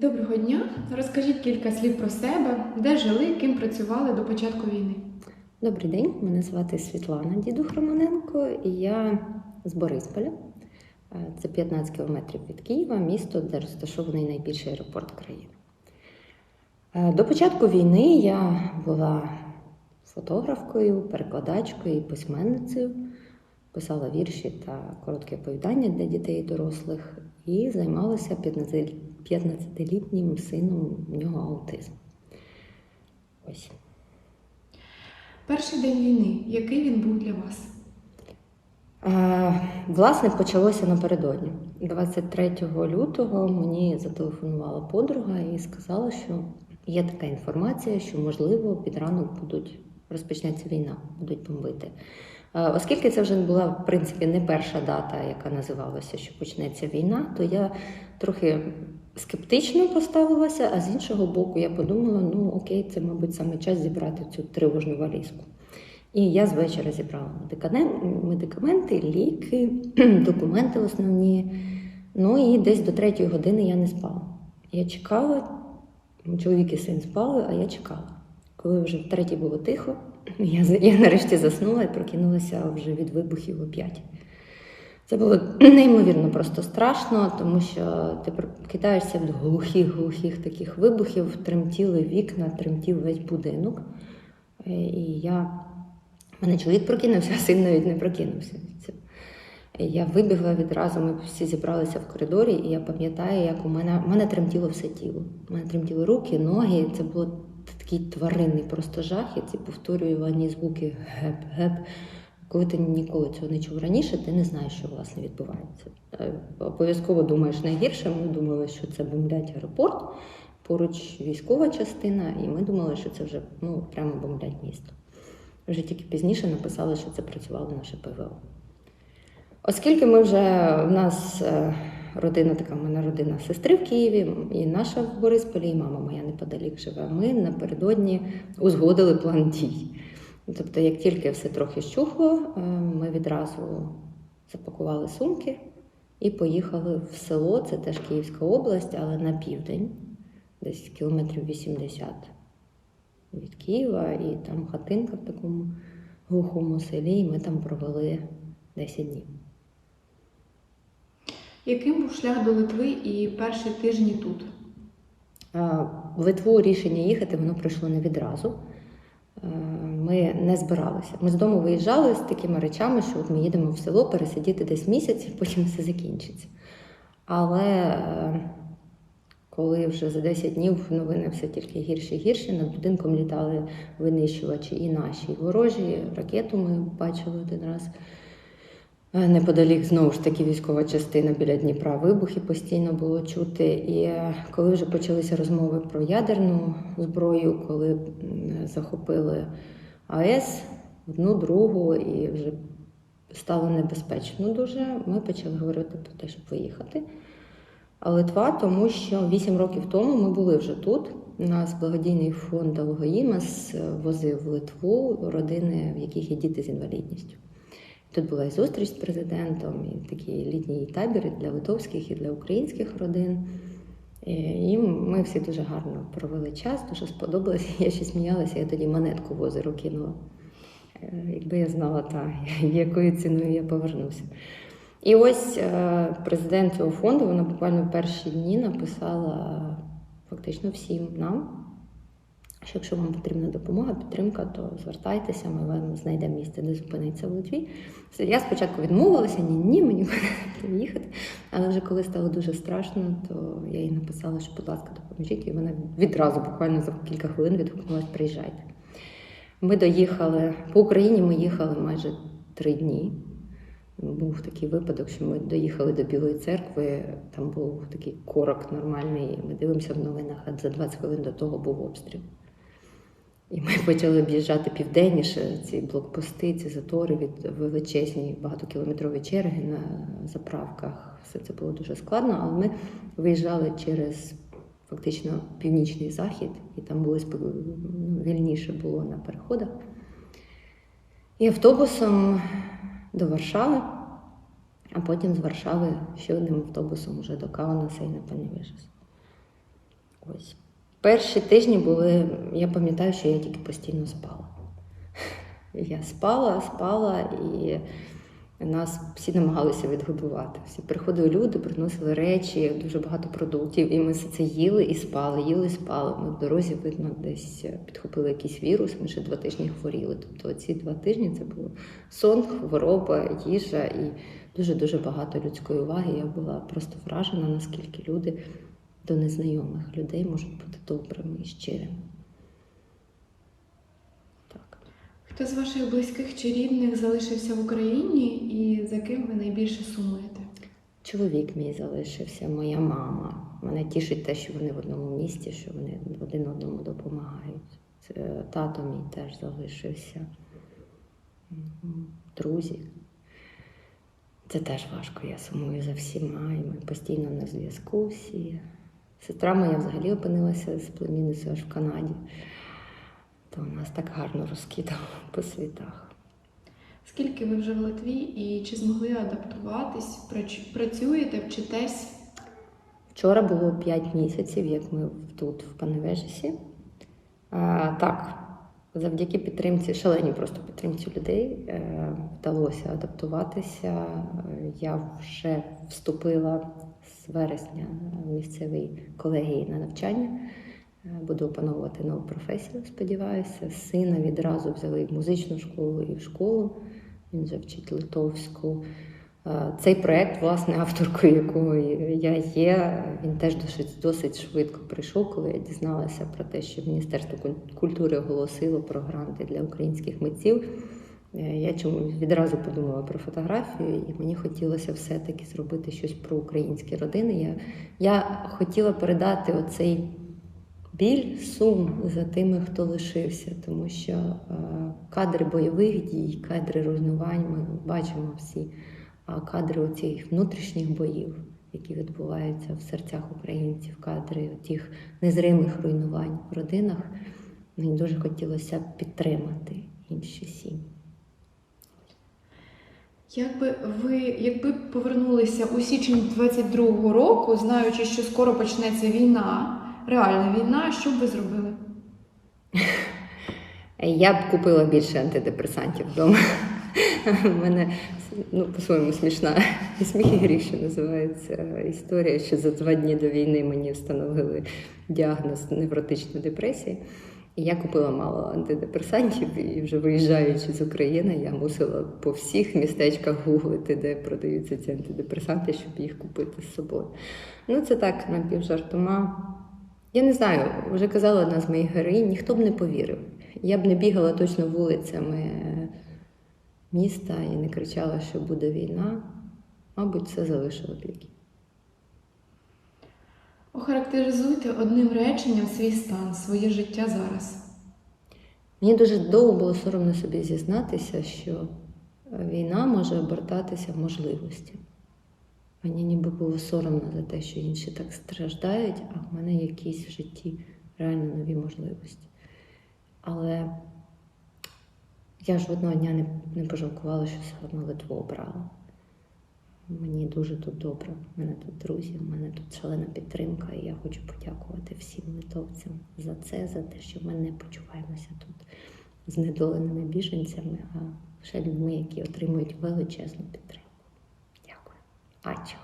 Доброго дня. Розкажіть кілька слів про себе, де жили, ким працювали до початку війни. Добрий день, мене звати Світлана Дідух Романенко, і я з Борисполя. Це 15 кілометрів від Києва, місто, де розташований найбільший аеропорт країни. До початку війни я була фотографкою, перекладачкою і письменницею, писала вірші та короткі оповідання для дітей і дорослих і займалася 15 15-літнім сином, у нього аутизм. Ось. Перший день війни. Який він був для вас? Е, Власне, почалося напередодні. 23 лютого мені зателефонувала подруга і сказала, що є така інформація, що можливо під ранок будуть розпочнеться війна, будуть бомбити. Е, Оскільки це вже була в принципі не перша дата, яка називалася, що почнеться війна, то я трохи скептично поставилася, а з іншого боку, я подумала: ну окей, це, мабуть, саме час зібрати цю тривожну валізку. І я з вечора зібрала медикаменти, ліки, документи основні. Ну і десь до третьої години я не спала. Я чекала, чоловік і син спали, а я чекала. Коли вже втретє було тихо, я, я нарешті заснула і прокинулася вже від вибухів о п'ять. Це було неймовірно просто страшно, тому що ти кидаєшся від глухих-глухих таких вибухів, тремтіли вікна, тремтів весь будинок. Е, І я мене чоловік прокинувся, а син навіть не прокинувся. Я вибігла відразу, ми всі зібралися в коридорі, і я пам'ятаю, як у мене, у мене тремтіло все тіло. У мене тремтіли руки, ноги. Це було такий тваринний просто жах, і ці повторювані звуки геп-геп. Коли ти ніколи цього не чув раніше, ти не знаєш, що власне відбувається. Е, Обов'язково думаєш найгірше. Ми думали, що це бомблять аеропорт, поруч військова частина, і ми думали, що це вже ну, прямо бомблять місто. Вже тільки пізніше написали, що це працювало наше ПВО. Оскільки ми вже в нас е, родина така, в мене родина сестри в Києві, і наша в Борисполі, і мама моя неподалік живе. Ми напередодні узгодили план дій. Тобто, як тільки все трохи щухло, е, ми відразу запакували сумки і поїхали в село. Це теж Київська область, але на південь, десь кілометрів 80 від Києва, і там хатинка в такому глухому селі, і ми там провели 10 днів. Яким був шлях до Литви і перші тижні тут? В Литву рішення їхати воно прийшло не відразу. Ми не збиралися. Ми з дому виїжджали з такими речами, що от ми їдемо в село пересидіти десь місяць, потім все закінчиться. Але е, коли вже за 10 днів новини все тільки гірше і гірше, над будинком літали винищувачі і наші, і ворожі. Ракету ми бачили один раз. Е, Неподалік знову ж таки військова частина біля Дніпра вибухи постійно було чути. І е, коли вже почалися розмови про ядерну зброю, коли захопили АЕС одну, другу, і вже стало небезпечно дуже, ми почали говорити про те, щоб виїхати. А Литва, тому що 8 років тому ми були вже тут. Нас благодійний фонд Алгоїмас возив в Литву родини, в яких є діти з інвалідністю. Тут була і зустріч з президентом, і такий літній табір для литовських і для українських родин. І і ми всі дуже гарно провели час, дуже сподобалося. Я ще сміялася, я тоді монетку в озеро кинула. Е, Якби я знала, та, якою ціною я повернуся. І ось е, президент цього фонду, вона буквально в перші дні написала фактично всім нам, що якщо вам потрібна допомога, підтримка, то звертайтеся, ми вам знайдемо місце, де зупинитися в Литві. Я спочатку відмовилася, ні, ні, мені не їхати. Але вже коли стало дуже страшно, то я їй написала, що, будь ласка, допоможіть, і вона відразу, буквально за кілька хвилин, відгукнулася, приїжджайте. Ми доїхали по Україні. Ми їхали майже три дні. Був такий випадок, що ми доїхали до Білої церкви. Там був такий корок нормальний. Ми дивимося в новинах, а за 20 хвилин до того був обстріл. І ми почали об'їжджати південніше ці блокпости, ці затори від величезні багатокілометрові черги на заправках. Все це було дуже складно, але ми виїжджали через фактично північний захід, і там було ну, вільніше було на переходах. І автобусом до Варшави, а потім з Варшави ще одним автобусом уже до Каунаса і на Паневіжес. Ось. Перші тижні були, я пам'ятаю, що я тільки постійно спала. Я спала, спала, і нас всі намагалися відгодувати. Всі приходили люди, приносили речі, дуже багато продуктів, і ми це їли і спали, їли і спали. Ми в дорозі, видно, десь підхопили якийсь вірус, ми ще два тижні хворіли. Тобто ці два тижні це було сон, хвороба, їжа і дуже-дуже багато людської уваги. Я була просто вражена, наскільки люди до незнайомих людей можуть бути добрими і щирими. Так. Хто з ваших близьких чи рідних залишився в Україні і за ким ви найбільше сумуєте? Чоловік мій залишився, моя мама. Мене тішить те, що вони в одному місті, що вони один одному допомагають. Це, тато мій теж залишився. Друзі. Це теж важко. Я сумую за всіма, і ми постійно на зв'язку всі. Сестра моя взагалі опинилася з племінницею аж в Канаді. То нас так гарно розкидало по світах. Скільки ви вже в Литві і чи змогли адаптуватись? Працюєте, вчитесь? Вчора було 5 місяців, як ми тут, в Паневежесі. А, так, завдяки підтримці, шаленій просто підтримці людей, е, вдалося адаптуватися. Я вже вступила вересня в місцевій колегії на навчання. Е, Буду опановувати нову професію, сподіваюся. Сина відразу взяли в музичну школу і в школу. Він вже вчить литовську. Е, Цей проект, власне, авторкою якого я є, він теж досить, досить швидко прийшов, коли я дізналася про те, що Міністерство культури оголосило про гранти для українських митців. Е, Я чомусь відразу подумала про фотографію, і мені хотілося все-таки зробити щось про українські родини. Я, я хотіла передати оцей біль, сум за тими, хто лишився, тому що е, кадри бойових дій, кадри руйнувань ми бачимо всі. А кадри оцих внутрішніх боїв, які відбуваються в серцях українців, кадри тих незримих руйнувань в родинах, мені дуже хотілося підтримати інші сім'ї. Якби ви якби повернулися у січень 22-го року, знаючи, що скоро почнеться війна, реальна війна, що б ви зробили? Я б купила більше антидепресантів вдома. У мене ну, по-своєму смішна і сміх і що називається історія, що за два дні до війни мені встановили діагноз невротичної депресії. Я купила мало антидепресантів, і вже виїжджаючи з України, я мусила по всіх містечках гуглити, де продаються ці антидепресанти, щоб їх купити з собою. Ну, це так, напівжартома. Я не знаю, вже казала одна з моїх героїнь, ніхто б не повірив. Я б не бігала точно вулицями міста і не кричала, що буде війна. Мабуть, це залишило б які. Охарактеризуйте одним реченням свій стан, своє життя зараз. Мені дуже довго було соромно собі зізнатися, що війна може обертатися в можливості. Мені ніби було соромно за те, що інші так страждають, а в мене якісь в житті реально нові можливості. Але я жодного дня не, не пожалкувала, що саме Литву обрала. Мені дуже тут добре. У мене тут друзі, у мене тут шалена підтримка, і я хочу подякувати всім литовцям за це, за те, що ми не почуваємося тут знедоленими біженцями, а ще людьми, які отримують величезну підтримку. Дякую. Ачу.